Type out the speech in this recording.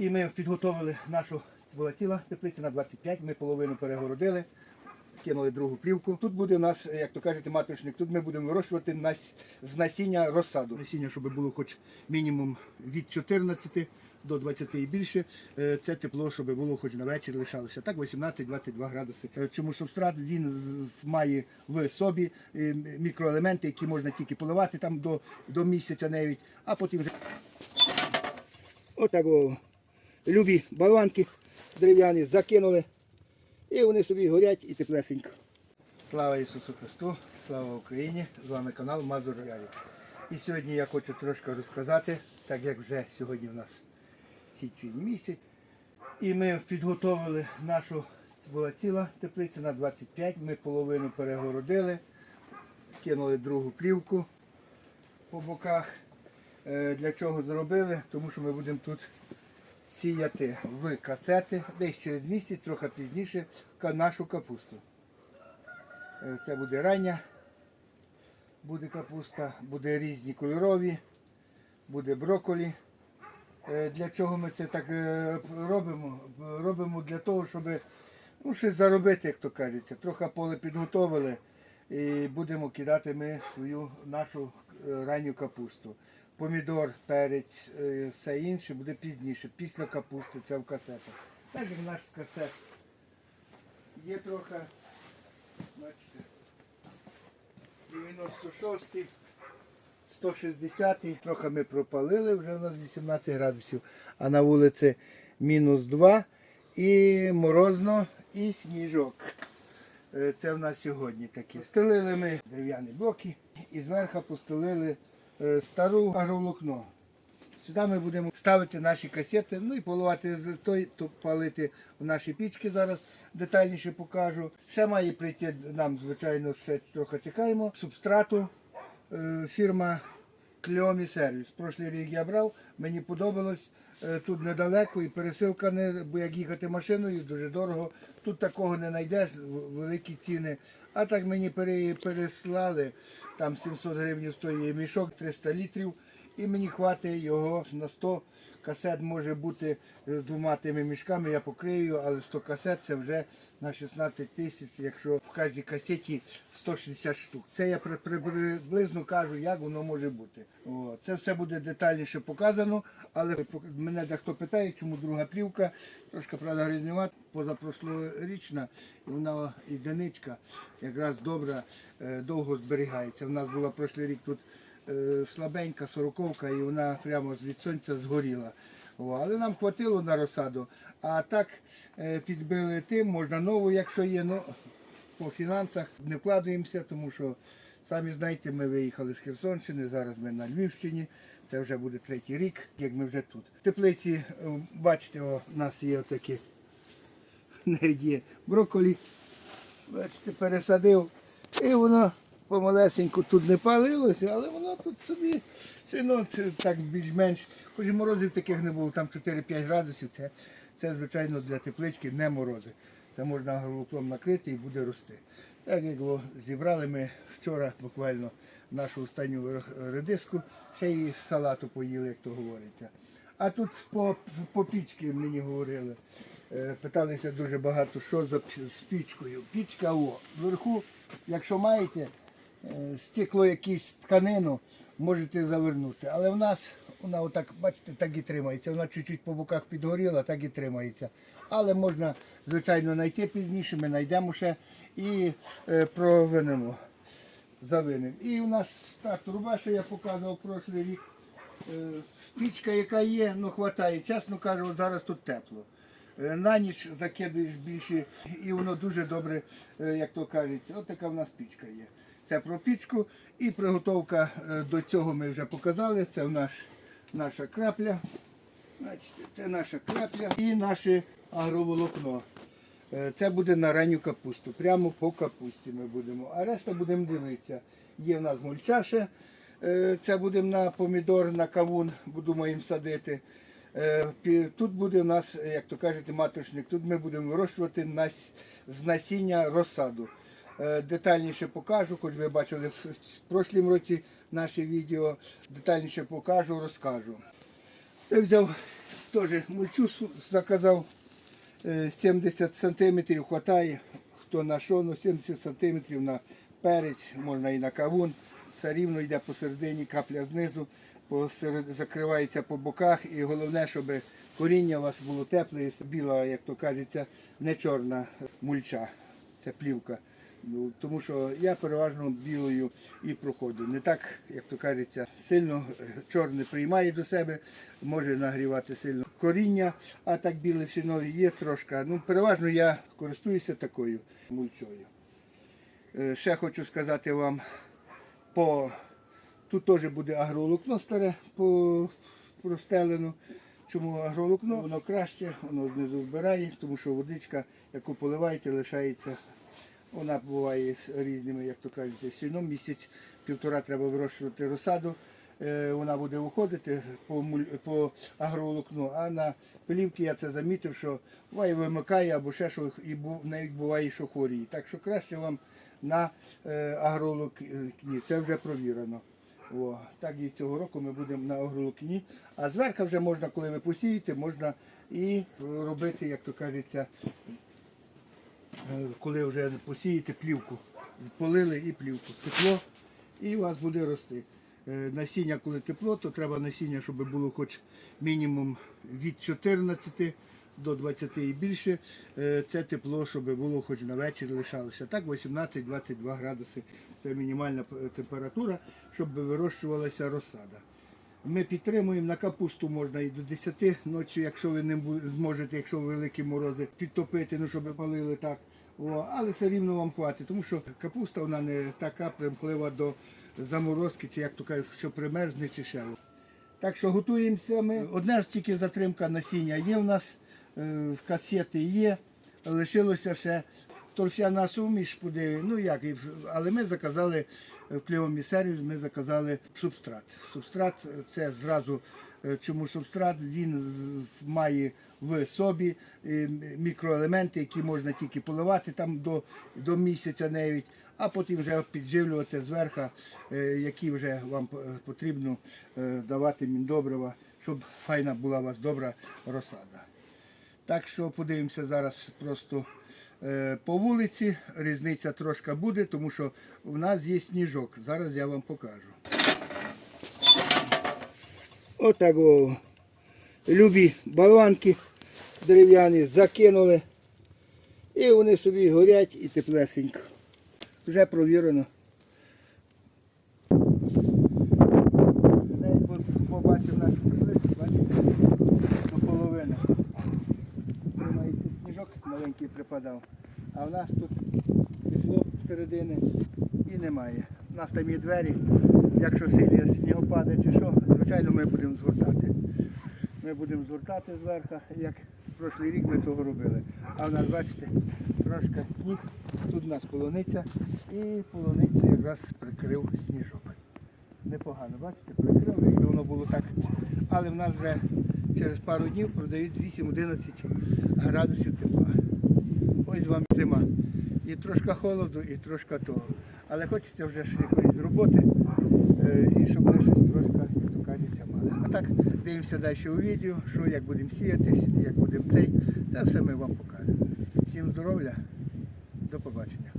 І ми підготовили нашу була ціла теплиця на 25, ми половину перегородили, кинули другу плівку. Тут буде у нас, як то кажете, маточник, тут ми будемо вирощувати нас- з насіння розсаду. Насіння, щоб було хоч мінімум від 14 до 20 і більше. Е, Це тепло, щоб було хоч на вечір лишалося. Так 18-22 градуси. Е, Чому субстрат він має в собі е, мікроелементи, які можна тільки поливати там до, до місяця навіть, а потім вже Отак любі баланки дерев'яні закинули. І вони собі горять і теплесенько. Слава Ісусу Христу, слава Україні! З вами канал Мазур Ярі. І сьогодні я хочу трошки розказати, так як вже сьогодні у нас січень місяць. І ми підготовили нашу, була ціла теплиця на 25, ми половину перегородили, кинули другу плівку по боках. Е, Для чого зробили? Тому що ми будемо тут сіяти в касети десь через місяць, трохи пізніше, нашу капусту. Е, Це буде рання, буде капуста, буде різні кольорові, буде брокколі. Е, Для чого ми це так е, робимо? Робимо для того, щоб ну, щось заробити, як то кажеться. Трохи поле підготовили і будемо кидати ми свою нашу ранню капусту. Помідор, перець, е, все інше буде пізніше, після капусти, це в касетах. Так як наш з касет є трохи, бачите, 96-й, 160-й, трохи ми пропалили, вже у нас 18 градусів, а на вулиці мінус 2 і морозно, і сніжок. Е, Це в нас сьогодні такі. Стелили ми дерев'яні блоки і зверху постелили стару агроволокно. Сюди ми будемо ставити наші касети, ну і поливати з той, то палити в наші пічки зараз детальніше покажу. Ще має прийти нам, звичайно, ще трохи чекаємо. Субстрату е, фірма Кльомі сервіс. Прошлий рік я брав, мені подобалось. Е, Тут недалеко і пересилка не, бо як їхати машиною, дуже дорого. Тут такого не знайдеш, великі ціни. А так мені переслали, там 700 гривень стоїть мішок, 300 літрів. І мені хватить його на 100 касет може бути з двома тими мішками, я покрию, але 100 касет це вже на 16 тисяч, якщо в кожній касеті 160 штук. Це я при- при- приблизно кажу, як воно може бути. О, це все буде детальніше показано, але мене дехто питає, чому друга плівка, трошки правда грізнювата, позапрошлорічна, і вона іденичка якраз добра, е, довго зберігається. У нас була прошлий рік тут е, слабенька сороковка і вона прямо від сонця згоріла. Але нам хватило на розсаду. А так е, підбили тим, можна нову, якщо є. Ну, по фінансах не вкладаємося, тому що самі знаєте, ми виїхали з Херсонщини, зараз ми на Львівщині. Це вже буде третій рік, як ми вже тут. В теплиці, е, бачите, у нас є такі навіть є брокколі. Бачите, пересадив. І воно помалесеньку тут не палилося, але воно тут собі все одно це так більш-менш. Хоч і морозів таких не було, там 4-5 градусів. Це, це звичайно для теплички не морози. Це можна агроволоклом накрити і буде рости. Так як його зібрали ми вчора буквально нашу останню редиску, ще й салату поїли, як то говориться. А тут по, по пічки мені говорили. Е, Питалися дуже багато, що за з пічкою. Пічка о, вверху, якщо маєте стекло якісь тканину, можете завернути. Але в нас вона отак, бачите, так і тримається. Вона чуть-чуть по боках підгоріла, так і тримається. Але можна, звичайно, знайти пізніше, ми знайдемо ще і е, провинемо. Завинем. І у нас та труба, що я показував прошлий рік. Е, Пічка, яка є, ну хватає. Чесно кажу, от зараз тут тепло. Е, На ніч закидуєш більше і воно дуже добре, е, як то кажуть, от така в нас пічка є. Це про пічку і приготовка е, до цього ми вже показали. Це в наш, наша крапля. Бачите, це наша крапля і наше агроволокно. Е, Це буде на ранню капусту. Прямо по капусті ми будемо. А решта будемо дивитися. Є в нас мульча ще. Е, Це будемо на помідор, на кавун, думаємо садити. Е, Тут буде у нас, як то кажете, маточник. Тут ми будемо вирощувати нас- з насіння розсаду. Е, Детальніше покажу, хоч ви бачили в прошлім році наше відео. Детальніше покажу, розкажу. Я взяв теж мульчу заказав е, 70 сантиметрів хватає. Хто на що, ну 70 сантиметрів на перець, можна і на кавун. Все рівно йде посередині, капля знизу, посеред, закривається по боках. І головне, щоб коріння у вас було тепле, і біла, як то кажеться, не чорна мульча. Це плівка. Ну, тому що я переважно білою і проходжу. Не так, як то кажеться, сильно е, чорне приймає до себе, може нагрівати сильно коріння, а так біле все є трошки. Ну, переважно я користуюся такою мульчою. Е, Ще хочу сказати вам, по... тут теж буде агроволокно старе по... простелено. Чому агроволокно? Воно краще, воно знизу вбирає, тому що водичка, яку поливаєте, лишається вона буває різними, як то кажуть, сіном. Місяць півтора треба вирощувати розсаду. Е, Вона буде виходити по, по агроволокну, а на плівки я це замітив, що буває вимикає або ще що, і навіть буває, що хворіє. Так що краще вам на е, агроволокні. Це вже провірено. О, так і цього року ми будемо на агроволокні. А зверху вже можна, коли ви посієте, можна і робити, як то кажеться, коли вже посієте плівку, полили і плівку, тепло, і у вас буде рости. Е, Насіння, коли тепло, то треба насіння, щоб було хоч мінімум від 14 до 20 і більше. Е, Це тепло, щоб було хоч на вечір лишалося. Так 18-22 градуси це мінімальна температура, щоб вирощувалася розсада. Ми підтримуємо на капусту можна і до 10 ночі, якщо ви не зможете, якщо великі морози, підтопити, ну щоб палили так. О, але все рівно вам хватить, тому що капуста вона не така примхлива до заморозки, чи як то кажуть, що примерзне чи ще. Так що готуємося ми. Одна ж тільки затримка насіння є в нас, е, в касети є, лишилося ще торфяна суміш, буде, ну як, але ми заказали в кльовому сервіс, ми заказали субстрат. Субстрат е, це зразу, чому субстрат, він має в собі е, мікроелементи, які можна тільки поливати там до, до місяця навіть, а потім вже підживлювати зверху, е, які вже вам е, потрібно е, давати міндобрива, щоб файна була у вас добра розсада. Так що подивимося зараз просто е, по вулиці. Різниця трошки буде, тому що в нас є сніжок. Зараз я вам покажу. Отак о, любі болванки дерев'яні закинули. І вони собі горять і теплесенько. Вже провірено. Побачив нашу можливість, бачите, до половини. Тримається сніжок маленький припадав. А в нас тут пішло середини і немає. У нас там є двері, якщо сильні снігопади чи що, звичайно ми будемо згортати. Ми будемо згортати зверху, як прошлий рік ми того робили. А в нас, бачите, трошки сніг, тут у нас полуниця і полуницю якраз прикрив сніжок. Непогано, бачите, прикрив, якби воно було так. Але в нас вже через пару днів продають 8-11 градусів тепла. Ось вам зима. І трошки холоду, і трошки того. Але хочеться вже якоїсь роботи, е, і щоб ми щось трошки, як то кажеться, мали. А так дивимося далі у відео, що як будемо сіяти, як будемо цей. Це все ми вам покажемо. Всім здоров'я, до побачення.